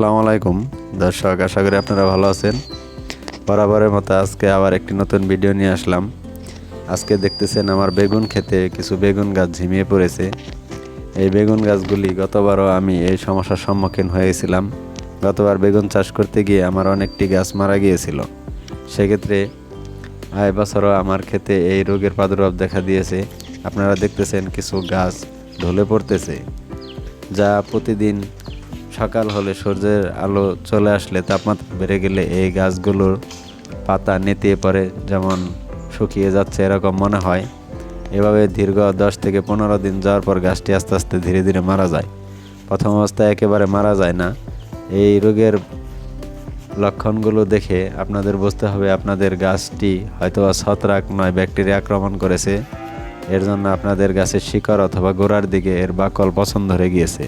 আসসালামু আলাইকুম। দর্শক, আশা করি আপনারা ভালো আছেন। বরাবরের মতো আজকে আবার একটি নতুন ভিডিও নিয়ে আসলাম। আজকে দেখতেছেন আমার বেগুন খেতে কিছু বেগুন গাছ ঝিমিয়ে পড়েছে। এই বেগুন গাছগুলি গতবারও আমি এই সমস্যার সম্মুখীন হয়েছিলাম। গতবার বেগুন চাষ করতে গিয়ে আমার অনেকটি গাছ মারা গিয়েছিল। সেক্ষেত্রে আয় বছরও আমার ক্ষেতে এই রোগের প্রাদুর্ভাব দেখা দিয়েছে। আপনারা দেখতেছেন কিছু গাছ ঢলে পড়তেছে, যা প্রতিদিন সকাল হলে সূর্যের আলো চলে আসলে তাপমাত্রা বেড়ে গেলে এই গাছগুলোর পাতা নেতিয়ে পড়ে যেমন শুকিয়ে যাচ্ছে এরকম মনে হয়। এভাবে দীর্ঘ দশ থেকে পনেরো দিন যাওয়ার পর গাছটি আস্তে আস্তে ধীরে ধীরে মারা যায়। প্রথম অবস্থায় একেবারে মারা যায় না। এই রোগের লক্ষণগুলো দেখে আপনাদের বুঝতে হবে আপনাদের গাছটি হয়তো ছত্রাক নয়, ব্যাকটেরিয়া আক্রমণ করেছে। এর জন্য আপনাদের গাছের শিকড় অথবা গোড়ার দিকে এর বাকল পছন্দ হয়ে গিয়েছে।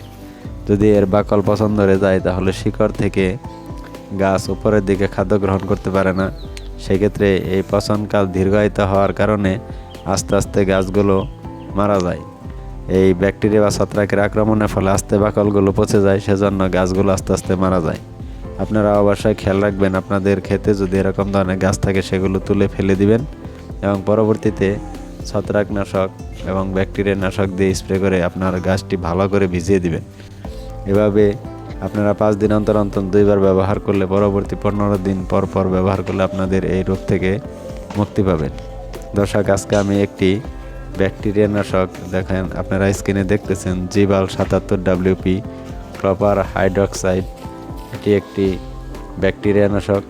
যদি এর বাকল পছন্দ হয়ে যায়, তাহলে শিকড় থেকে গাছ উপরের দিকে খাদ্য গ্রহণ করতে পারে না। সেক্ষেত্রে এই পচনকাল দীর্ঘায়িত হওয়ার কারণে আস্তে আস্তে গাছগুলো মারা যায়। এই ব্যাকটেরিয়া বা ছত্রাকের আক্রমণের ফলে আস্তে বাকলগুলো পচে যায়, সেজন্য গাছগুলো আস্তে আস্তে মারা যায়। আপনারা অবশ্যই খেয়াল রাখবেন, আপনাদের ক্ষেতে যদি এরকম ধরনের গাছ থাকে, সেগুলো তুলে ফেলে দিবেন এবং পরবর্তীতে ছত্রাকনাশক এবং ব্যাকটেরিয়া নাশক দিয়ে স্প্রে করে আপনার গাছটি ভালো করে ভিজিয়ে দিবেন। এভাবে আপনারা পাঁচ দিন অন্তর অন্তর দুইবার ব্যবহার করলে পরবর্তী পনেরো দিন পর পর ব্যবহার করলে আপনাদের এই রোগ থেকে মুক্তি পাবেন। দর্শক, আজকে আমি একটি ব্যাকটেরিয়া নাশক, দেখেন আপনারা স্ক্রিনে দেখতেছেন, জিবাল সাতাত্তর ডাব্লিউপি প্রপার হাইড্রক্সাইড এটি একটি ব্যাকটেরিয়া নাশক।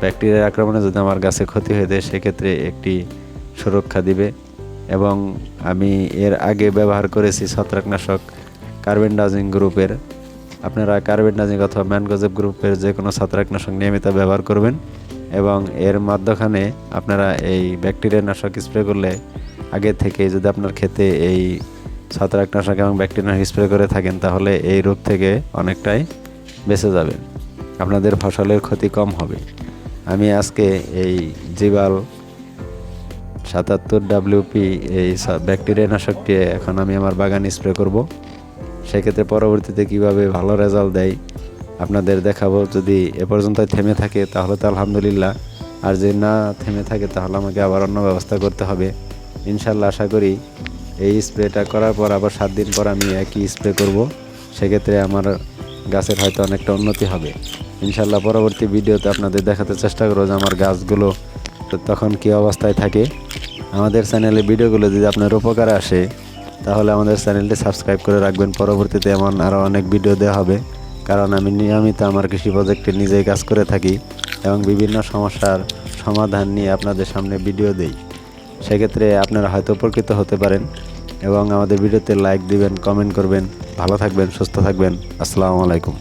ব্যাকটেরিয়ার আক্রমণে যদি আমার গাছে ক্ষতি হয়ে যায়, সেক্ষেত্রে একটি সুরক্ষা দিবে। এবং আমি এর আগে ব্যবহার করেছি ছত্রাকনাশক। কার্বেন্ডাজিং গ্রুপের। আপনারা কার্বেন্ডাজিং অথবা ম্যানগোজেব গ্রুপের যে কোনো ছত্রাকনাশক নিয়মিত ব্যবহার করবেন এবং এর মাধ্যমে আপনারা এই ব্যাকটেরিয়া নাশক স্প্রে করলে আগে থেকে যদি আপনার ক্ষেতে এই ছত্রাকনাশক এবং ব্যাকটেরিয়া স্প্রে করে থাকেন, তাহলে এই রোগ থেকে অনেকটাই বেঁচে যাবেন আপনাদের ফসলের ক্ষতি কম হবে। আমি আজকে এই জিবাল সাতাত্তর ডাব্লিউপি এই ব্যাকটেরিয়া নাশকটি এখন আমি আমার বাগানে স্প্রে করব। সেক্ষেত্রে পরবর্তীতে কীভাবে ভালো রেজাল্ট দেয়, আপনাদের দেখাবো। যদি এ পর্যন্ত থেমে থাকে, তাহলে তো আলহামদুলিল্লাহ। আর যদি না থেমে থাকে, তাহলে আমাকে আবার অন্য ব্যবস্থা করতে হবে। ইনশাল্লাহ আশা করি এই স্প্রেটা করার পর আবার সাত দিন পর আমি একই স্প্রে করব। সেক্ষেত্রে আমার গাছের হয়তো অনেকটা উন্নতি হবে। ইনশাল্লাহ পরবর্তী ভিডিওতে আপনাদের দেখাতে চেষ্টা করব যে আমার গাছগুলো তখন কী অবস্থায় থাকে। আমাদের চ্যানেলে ভিডিওগুলো যদি আপনার উপকারে আসে তাহলে আমাদের চ্যানেলটি সাবস্ক্রাইব করে রাখবেন। পরবর্তীতে এমন আরও অনেক ভিডিও দেওয়া হবে। কারণ আমি নিয়মিত আমার কৃষি প্রজেক্টে নিজেই কাজ করে থাকি এবং বিভিন্ন সমস্যার সমাধান নিয়ে আপনাদের সামনে ভিডিও দেই। সেক্ষেত্রে আপনারা হয়তো উপকৃত হতে পারেন এবং আমাদের ভিডিওতে লাইক দিবেন, কমেন্ট করবেন। ভালো থাকবেন, সুস্থ থাকবেন। আসসালামু আলাইকুম।